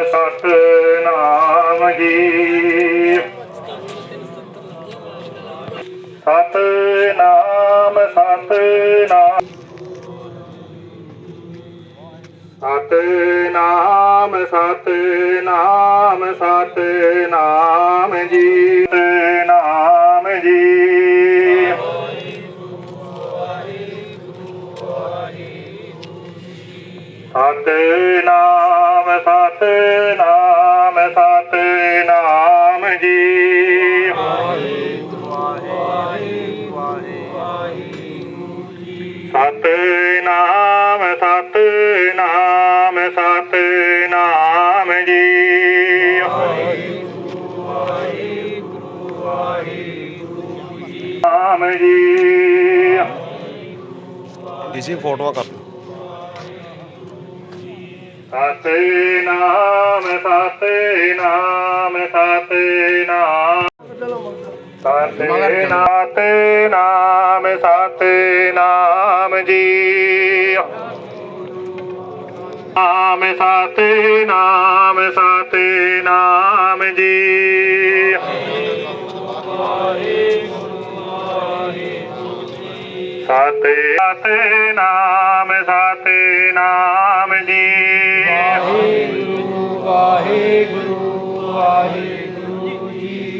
ਸਤਨਾਮ ਜੀ। ਸਤਨਾਮ ਸਤਨਾਮ। ਸਤਨਾਮ ਸਤਨਾਮ ਸਤਨਾਮ ਜੀ। ਨਾਮ ਜੀ। ਸਤਨਾਮ ਸਤਨਾਮ ਸਤਨਾਮ ਜੀ। ਸਤਨਾਮ ਸਤਨਾਮ ਸਤਨਾਮ ਜੀ। ਨਾਮ ਜੀ। ਇਸੀ ਫੋਟੋਆਂ ਕਰ ਲਓ ਸਤਨਾਮ ਸਤਨਾਮ ਸਤਨਾਮ ਸਤਨਾਮ ਨਾਮ। ਸਤਨਾਮ ਜੀ। ਨਾਮ ਸਤਨਾਮ ਸਤਨਾਮ ਜੀ। ਸਤਿ ਸਤਨਾਮ ਸਤਨਾਮ ਜੀ।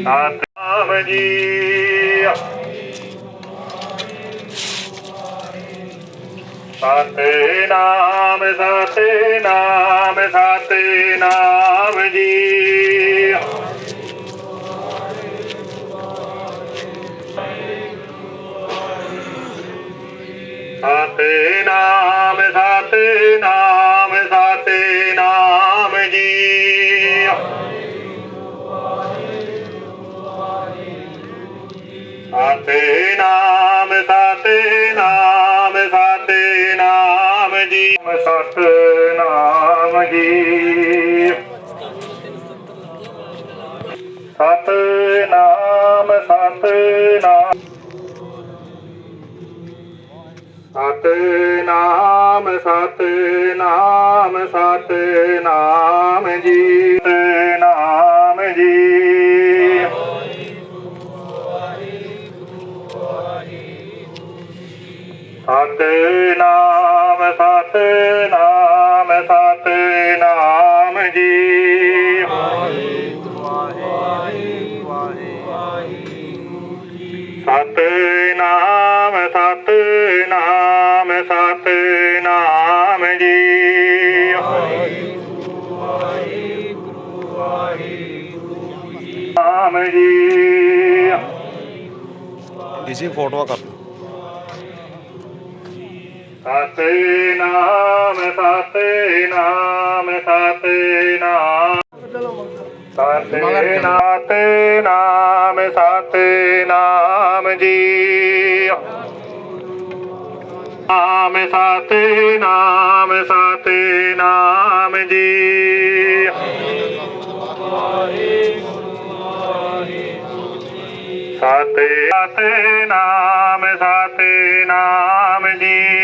ਸਤਨਾਮ ਜੀ ਸਤਨਾਮ ਸਤਨਾਮ ਸਤਨਾਮ ਜੀ ਸਤਨਾਮ ਸਤਨਾਮ ਸਤਨਾਮ ਜੀ। ਸਤਨਾਮ ਜੀ। ਸਤਨਾਮ ਸਤਨਾਮ ਸਤਨਾਮ ਸਤਨਾਮ ਸਤਨਾਮ ਜੀ। ਸਤਨਾਮ ਸਤਨਾਮ ਸਤਨਾਮ ਜੀ। ਸਤਨਾਮ ਸਤਨਾਮ ਸਤਨਾਮ ਜੀ। ਨਾਮ ਜੀ। ਇਸੀ ਫੋਟੋਆਂ ਕਰ ਲਓ ਸਤਨਾਮ ਸਤਨਾਮ ਸਤਨਾਮ ਸਤਨਾਮ ਸਤਨਾਮ ਜੀ। ਨਾਮ ਸਤਨਾਮ ਸਤਨਾਮ ਜੀ। ਸਤਿ ਸਤਨਾਮ ਸਤਨਾਮ ਜੀ।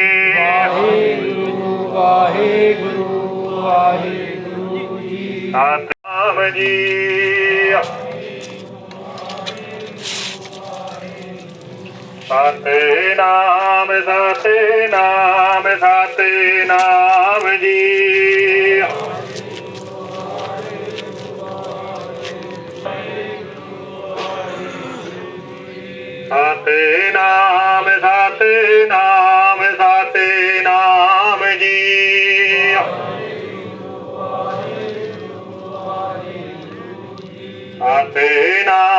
ਸਤਨਾਮ ਜੀ ਸਤਨਾਮ ਸਤਨਾਮ ਸਤਨਾਮ ਸਤਨਾਮ